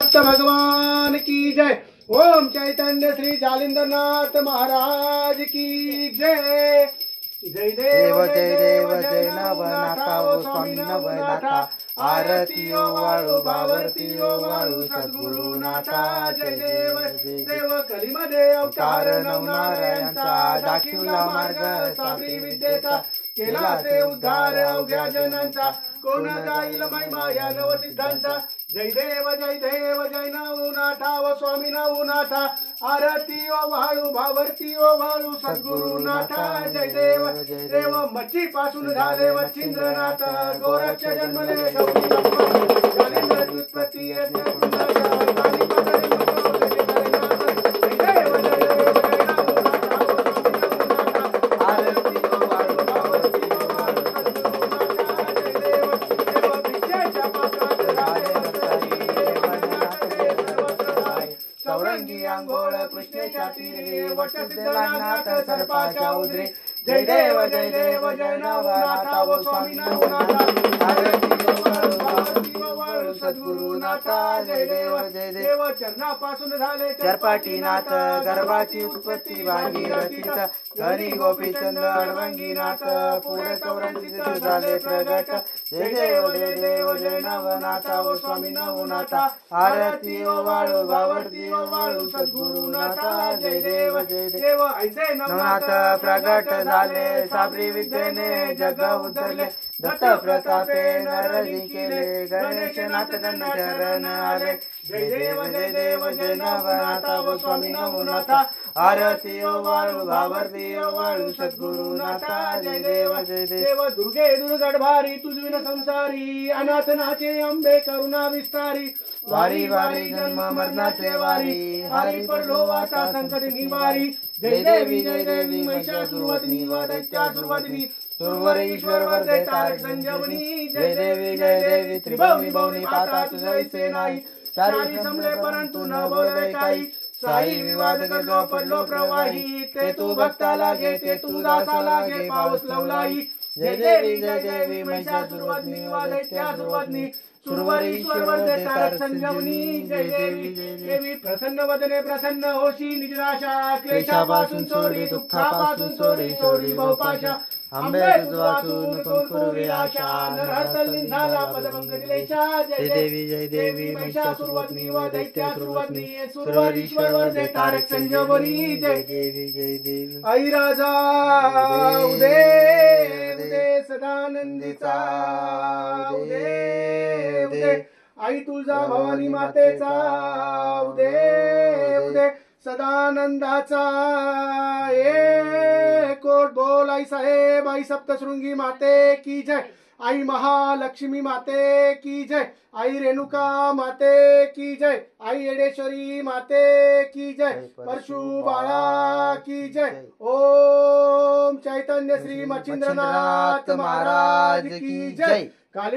भगवान की जय। ओम चैतन्य श्री जालिंद्रनाथ महाराज की जय। जय देव जय देव जय नवनाथा ओ स्वामी नवनाथा आरती ओ वाळू भावरती ओ वाळू सद्गुरु नाथा जय देव देव कलिमध्ये अवतार नवनारायणचा दाखिवला मार्ग साबरी विद्येचा केला ते उद्धार अवघ्या जनांचा कोण गाईल महिमा या नवसिद्धांचा जय देव जय देव जय नवनाथा व स्वामी नवनाथा आरती ओ वाळू भावरती ओ वाळू सद्गुरु नाथा जय देव देव मच्छी पासून झाले वच्छिंद्रनाथ गोरक्ष जन्मले गौरी लक्ष्मण कृष्णेच्या तीरे वटसिद्धनाथ सर्पाच्या उदरे. जय देव जय देव जय नवनाथा व स्वामी नवनाथा जय देव जय देव चरणापासून झाले चरपाटीनाथ गर्भाची उत्पत्ती भागीरथीचा घरी गोपीचंद अडवंगीनाथ पुढे चौरंगी झाले प्रगट. जय देव जय देव जय नवनाथा व स्वामी नवनाथा आरती ओ वाळू भावरती ओ वाळू सद्गुरु नाथा. जय देव जय देव. देव. ऐसे नवनाथ प्रगट झाले साबरी विद्येने जग उतरले. दत्त प्रतापे नर जिंकिले गणेशनाथ जन चरण आले. जय देव जय देव जय नवनाथा व स्वामी नवनाथा. आरती ओ वाळू भावरती ओ वाळू सद्गुरुनाथा जय देव जय देव. दुर्गे दुर्गड भारी तुझविन संसारी अनाथनाचे अंबे करुणा विस्तारी. वारी वारी जन्म मरणाचे वारी. हरी पडलो वाचा संकट निवारी. जय देवी जय देवी महिषा सुरुवातनी व दैत्या सुरवर ईश्वर वर्धे तारक संजवनी जय देवी जय देवी त्रिभुवनी भवनी पाता तुझैसे नाही सारी संपले परंतु न बोलले काही। साई विवाद गजो पडलो प्रवाही। ते तू भक्ता लागे ते तू दासा लागे पाऊस लवलाई जय देवी जय देवी महिषा सुरुवातनी व दैत्या सुरुवातनी सुरवर ईश्वर वर्धे तारक संजवनी। जय देवी देवी प्रसन्न वदने प्रसन्न होशी निजराशा क्लेशापासून सोडी दुःखापासून सोडी सोडी बहुपाशा। आंबे तुझ वाचून आशा झाला दिलेशा जय देवी जय देवी महिषा सुरुवातनी व दैत्या सुरुवातनी. सुरवर ईश्वर वर्धे तारक संजीवनी जय देवी जय. देवी आई राजा उदे उदे सदानंदीचा उदे. उदे आई तुळजा भवानी मातेचा उदे उदे. सदानंदाचा ए बोल आई साहेब आई सप्तशृंगी माते की जय। आई महालक्ष्मी माते की जय। आई रेणुका माते की जय। आई येडेश्वरी माते की जय। परशु बाळा की जय। ओम चैतन्य श्री मच्छिंद्रनाथ महाराज की जय। काली